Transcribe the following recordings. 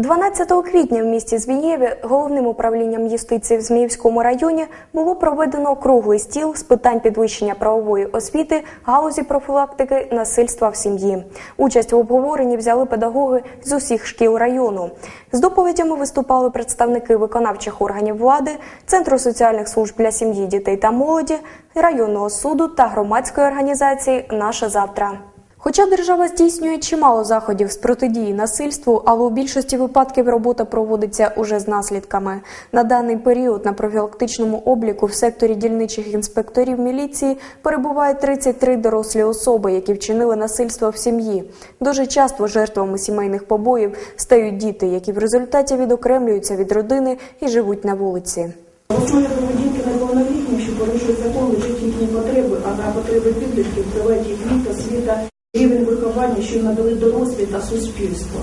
12 квітня в місті Звієві головним управлінням юстиції в Зміївському районі було проведено круглий стіл з питань підвищення правової освіти, галузі профілактики насильства в сім'ї. Участь в обговоренні взяли педагоги з усіх шкіл району. З доповідями виступали представники виконавчих органів влади, Центру соціальних служб для сім'ї, дітей та молоді, районного суду та громадської організації Наше завтра. Хоча держава здійснює чимало заходів з протидії насильству, але у більшості випадків робота проводиться уже з наслідками. На даний період на профілактичному обліку в секторі дільничих інспекторів міліції перебувають 33 дорослі особи, які вчинили насильство в сім'ї. Дуже часто жертвами сімейних побоїв стають діти, які в результаті відокремлюються від родини і живуть на вулиці. В основі поведінки неповнолітніх, що порушують закон, лежить їхні потреби, а на потреби підлітків тривають їх вік, освіта, рівень виховання, що надали дорослі та суспільство.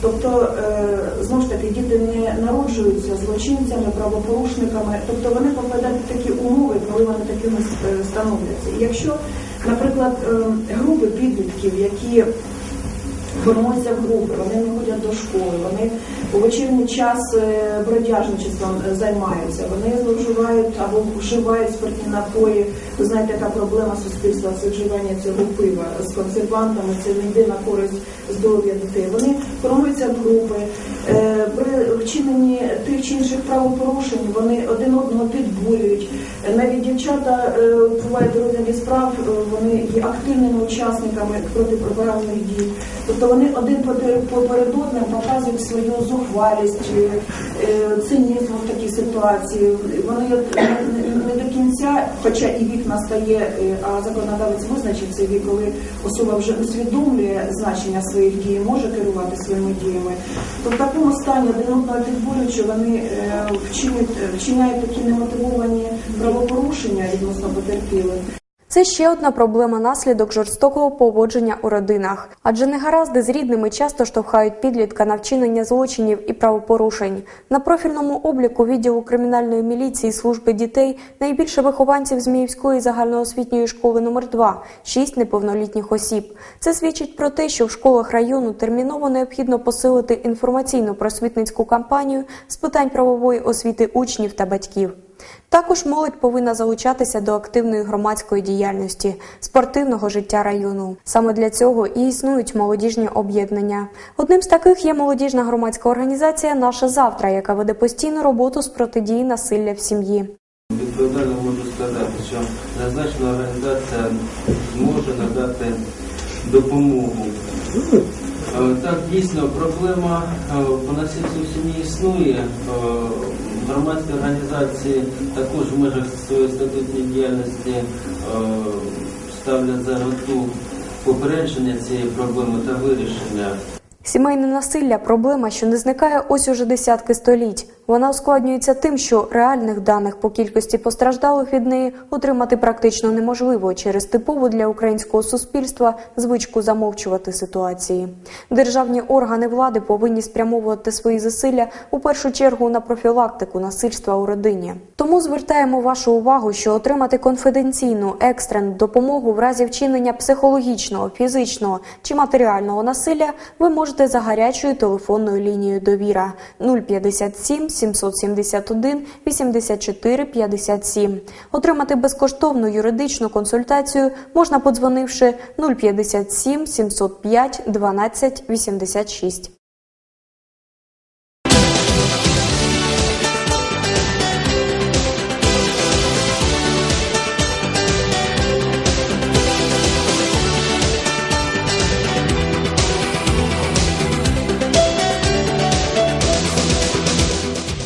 Тобто, е, знову ж таки, діти не народжуються злочинцями, правопорушниками, тобто вони попадають в такі умови, коли вони такими е, становляться. І якщо, наприклад, е, групи підлітків, які формуються групи, вони не ходять до школи, вони у вечірній час е, бродяжничеством е, займаються, вони зловживають або вживають спиртні напої. Ви знаєте, яка проблема суспільства це вживання цього пива з консервантами, це не йде на користь здоров'я дітей. Вони формуються групи. Е, При вчиненні тих чи інших правопорушень вони один одного підбурюють. Е, Навіть дівчата е, бувають в розгляді справ, е, вони є активними учасниками протиправних дій. Тобто вони один поперед одним показують свою зухвалість, е, е, цинізм в такій ситуації. Вони не, до кінця, хоча і вік настає, е, а законодавець визначив цей вік, коли особа вже усвідомлює значення своїх дій, може керувати своїми діями. То в такому стані один одного підбурюючи, вони е, вчиняють такі немотивовані правопорушення відносно потерпілих. Це ще одна проблема наслідок жорстокого поводження у родинах, адже негаразди з рідними часто штовхають підлітка на вчинення злочинів і правопорушень. На профільному обліку відділу кримінальної міліції служби дітей найбільше вихованців Зміївської загальноосвітньої школи номер 2 – 6 неповнолітніх осіб. Це свідчить про те, що в школах району терміново необхідно посилити інформаційно-просвітницьку кампанію з питань правової освіти учнів та батьків. Також молодь повинна залучатися до активної громадської діяльності, спортивного життя району. Саме для цього і існують молодіжні об'єднання. Одним з таких є молодіжна громадська організація Наше завтра, яка веде постійну роботу з протидії насилля в сім'ї. Відповідально можу сказати, що зазначена організація зможе надати допомогу. Е, Так, дійсно, проблема е, по насильству в сім'ї існує. Громадські організації також в межах своєї статутної діяльності е, ставлять за мету попередження цієї проблеми та вирішення. Сімейне насилля проблема, що не зникає ось уже десятки століть. Вона ускладнюється тим, що реальних даних по кількості постраждалих від неї отримати практично неможливо через типову для українського суспільства звичку замовчувати ситуації. Державні органи влади повинні спрямовувати свої зусилля у першу чергу на профілактику насильства у родині. Тому звертаємо вашу увагу, що отримати конфіденційну екстрену допомогу в разі вчинення психологічного, фізичного чи матеріального насилля ви можете за гарячою телефонною лінією довіра 057 771 84 57. Отримати безкоштовну юридичну консультацію можна подзвонивши 057 705 12 86.